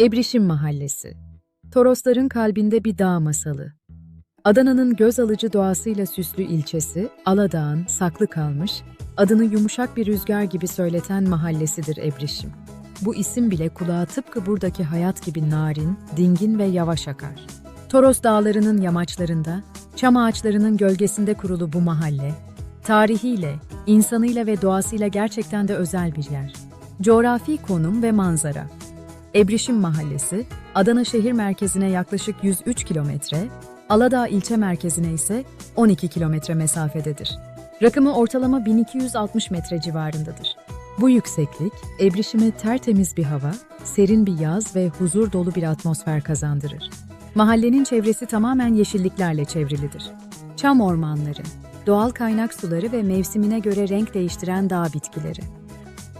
Ebrişim Mahallesi Torosların kalbinde bir dağ masalı. Adana'nın göz alıcı doğasıyla süslü ilçesi, Aladağ'ın saklı kalmış, adını yumuşak bir rüzgar gibi söyleten mahallesidir Ebrişim. Bu isim bile kulağa tıpkı buradaki hayat gibi narin, dingin ve yavaş akar. Toros dağlarının yamaçlarında, çam ağaçlarının gölgesinde kurulu bu mahalle, tarihiyle, insanıyla ve doğasıyla gerçekten de özel bir yer. Coğrafi konum ve manzara. Ebrişim Mahallesi, Adana şehir merkezine yaklaşık 103 kilometre, Aladağ ilçe merkezine ise 12 kilometre mesafededir. Rakımı ortalama 1260 metre civarındadır. Bu yükseklik, Ebrişim'e tertemiz bir hava, serin bir yaz ve huzur dolu bir atmosfer kazandırır. Mahallenin çevresi tamamen yeşilliklerle çevrilidir. Çam ormanları, doğal kaynak suları ve mevsimine göre renk değiştiren dağ bitkileri.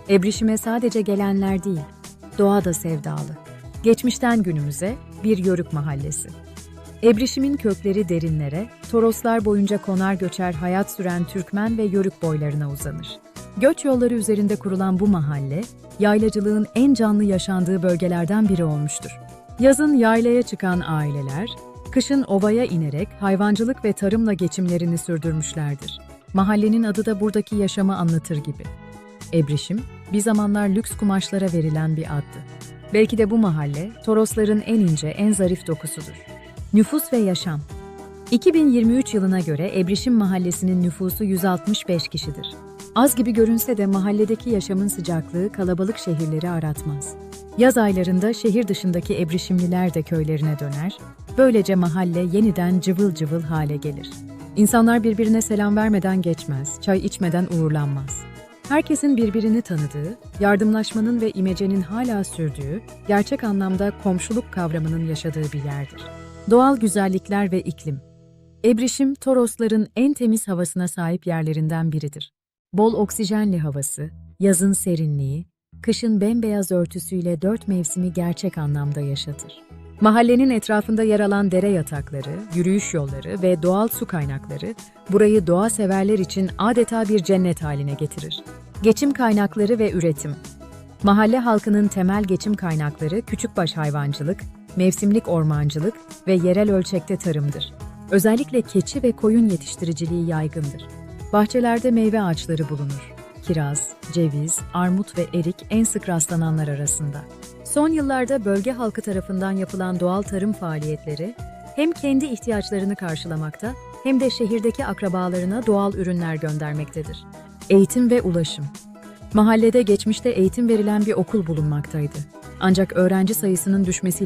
Ebrişime sadece gelenler değil, doğa da sevdalı. Geçmişten günümüze bir yörük mahallesi. Ebrişimin kökleri derinlere, Toroslar boyunca konar göçer hayat süren Türkmen ve Yörük boylarına uzanır. Göç yolları üzerinde kurulan bu mahalle, yaylacılığın en canlı yaşandığı bölgelerden biri olmuştur. Yazın yaylaya çıkan aileler, kışın ovaya inerek hayvancılık ve tarımla geçimlerini sürdürmüşlerdir. Mahallenin adı da buradaki yaşamı anlatır gibi. Ebrişim, bir zamanlar lüks kumaşlara verilen bir addı. Belki de bu mahalle, Torosların en ince, en zarif dokusudur. Nüfus ve yaşam 2023 yılına göre Ebrişim Mahallesi'nin nüfusu 165 kişidir. Az gibi görünse de mahalledeki yaşamın sıcaklığı kalabalık şehirleri aratmaz. Yaz aylarında şehir dışındaki Ebrişimliler de köylerine döner, böylece mahalle yeniden cıvıl cıvıl hale gelir. İnsanlar birbirine selam vermeden geçmez, çay içmeden uğurlanmaz. Herkesin birbirini tanıdığı, yardımlaşmanın ve imecenin hala sürdüğü, gerçek anlamda komşuluk kavramının yaşadığı bir yerdir. Doğal güzellikler ve iklim. Ebrişim, Torosların en temiz havasına sahip yerlerinden biridir. Bol oksijenli havası, yazın serinliği, kışın bembeyaz örtüsüyle dört mevsimi gerçek anlamda yaşatır. Mahallenin etrafında yer alan dere yatakları, yürüyüş yolları ve doğal su kaynakları burayı doğa severler için adeta bir cennet haline getirir. Geçim kaynakları ve üretim. Mahalle halkının temel geçim kaynakları küçükbaş hayvancılık, mevsimlik ormancılık ve yerel ölçekte tarımdır. Özellikle keçi ve koyun yetiştiriciliği yaygındır. Bahçelerde meyve ağaçları bulunur. Kiraz, ceviz, armut ve erik en sık rastlananlar arasında. Son yıllarda bölge halkı tarafından yapılan doğal tarım faaliyetleri hem kendi ihtiyaçlarını karşılamakta hem de şehirdeki akrabalarına doğal ürünler göndermektedir. Eğitim ve ulaşım Mahallede geçmişte eğitim verilen bir okul bulunmaktaydı. Ancak öğrenci sayısının düşmesiyle